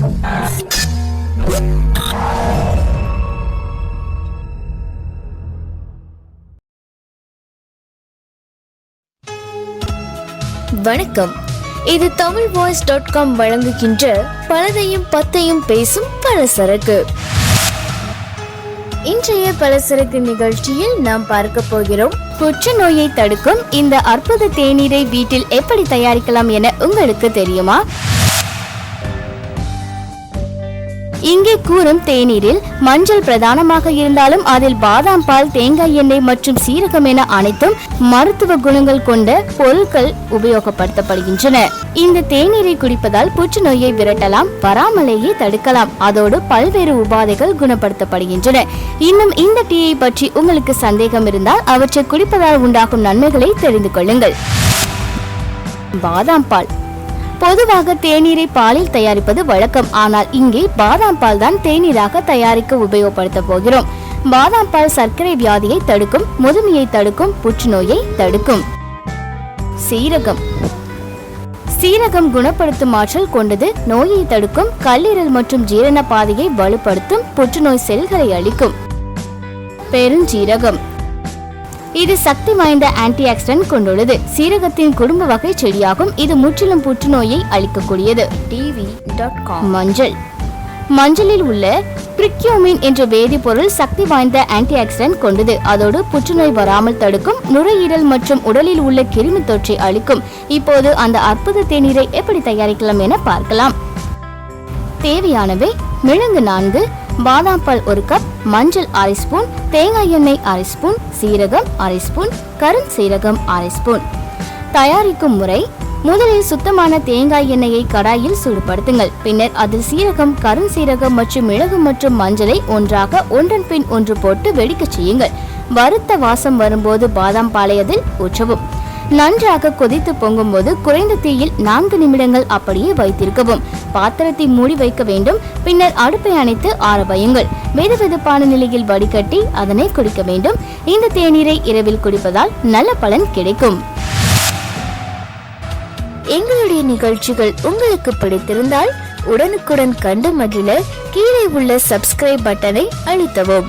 வணக்கம். இது Tamil voice dot com வழங்குகின்ற பலதையும் பத்தையும் பேசும் பலசரக்கு. இன்றைய பலசரக்கு நிகழ்ச்சியில் நாம் பார்க்க போகிறோம் புற்றுநோயை தடுக்கும் இந்த அற்புத தேநீரை வீட்டில் எப்படி தயாரிக்கலாம் என உங்களுக்கு தெரியுமா? இங்கே கூறும் தேநீரில் மஞ்சள் பிரதானமாக இருந்தாலும் அதில் பாதாம் பால் தேங்காய் எண்ணெய் மற்றும் சீரகம் என அனைத்தும் மருத்துவ குணங்கள் கொண்ட பொருட்கள் உபயோகப்படுத்தப்படுகின்றன. இந்த தேநீரை குடிப்பதால் புற்றுநோயை விரட்டலாம் வராமலேயே தடுக்கலாம். அதோடு பல்வேறு உபாதைகள் குணப்படுத்தப்படுகின்றன. இன்னும் இந்த டீயை பற்றி உங்களுக்கு சந்தேகம் இருந்தால் அவற்றை குடிப்பதால் உண்டாகும் நன்மைகளை தெரிந்து கொள்ளுங்கள். பாதாம் பால். பொதுவாக தேநீரை பாலில் தயாரிப்பது வழக்கம். ஆனால் இங்கே பாதாம் பால் தான் தேநீராக தயாரிக்க உபயோகப்படுத்த போகிறோம். பாதாம் பால் சர்க்கரை வியாதியை தடுக்கும் முதுமையை தடுக்கும் புற்றுநோயை தடுக்கும். சீரகம். சீரகம் குணப்படுத்தும் ஆற்றல் கொண்டது நோயை தடுக்கும் கல்லீரல் மற்றும் ஜீரண பாதையை வலுப்படுத்தும் புற்றுநோய் செல்களை அளிக்கும் பெருஞ்சீரகம். இது சக்தி வாய்ந்த ஆன்டி ஆக்சிடென்ட் கொண்டுள்ளது. சீரகத்தின் குடும்ப வகை செடியாகும். இது முற்றிலும் புற்றுநோயை அளிக்கக்கூடியது. டிவி மஞ்சள். மஞ்சளில் உள்ள பிரிக்யூமின் என்ற வேதிப்பொருள் சக்தி வாய்ந்த ஆன்டி ஆக்சிடென்ட் கொண்டது. அதோடு புற்றுநோய் வராமல் தடுக்கும் நுரையீரல் மற்றும் உடலில் உள்ள கிருமி தொற்றை அளிக்கும் இப்போது அந்த அற்புத தேநீரை எப்படி தயாரிக்கலாம் என பார்க்கலாம். தேவையானவை மிளகு நான்கு பாதாம் பால் ஒரு கப் மஞ்சள் அரை ஸ்பூன் தேங்காய் எண்ணெய் அரை ஸ்பூன் சீரகம் அரை ஸ்பூன் கருஞ்சீரகம் அரை ஸ்பூன் தயாரிக்கும் முறை முதலில் சுத்தமான தேங்காய் எண்ணெயை கடாயில் சூடுபடுத்துங்கள். பின்னர் அதில் சீரகம் கருஞ்சீரகம் மற்றும் மிளகு மற்றும் மஞ்சளை ஒன்றாக ஒன்றன் பின் ஒன்று போட்டு வெடிக்கச் செய்யுங்கள். வறுத்த வாசம் வரும்போது பாதாம் பாலை அதில் ஊற்றவும். நன்றாக கொதித்து பொங்கும்போது குறைந்த தீயில் நான்கு நிமிடங்கள் அப்படியே வைத்திருக்கவும். பாத்திரத்தை மூடி வைக்க வேண்டும். பின்னர் அடுப்பை அணைத்து ஆற வையுங்கள். வெதுவெதுப்பான நிலையில் வடிகட்டி அதனை குடிக்க வேண்டும். இந்த தேநீரை இரவில் குடிப்பதால் நல்ல பலன் கிடைக்கும். எங்களுடைய நிகழ்ச்சிகள் உங்களுக்கு பிடித்திருந்தால் உடனுக்குடன் கண்டு மகிழ கீழே உள்ள சப்ஸ்கிரைப் பட்டனை அழுத்தவும்.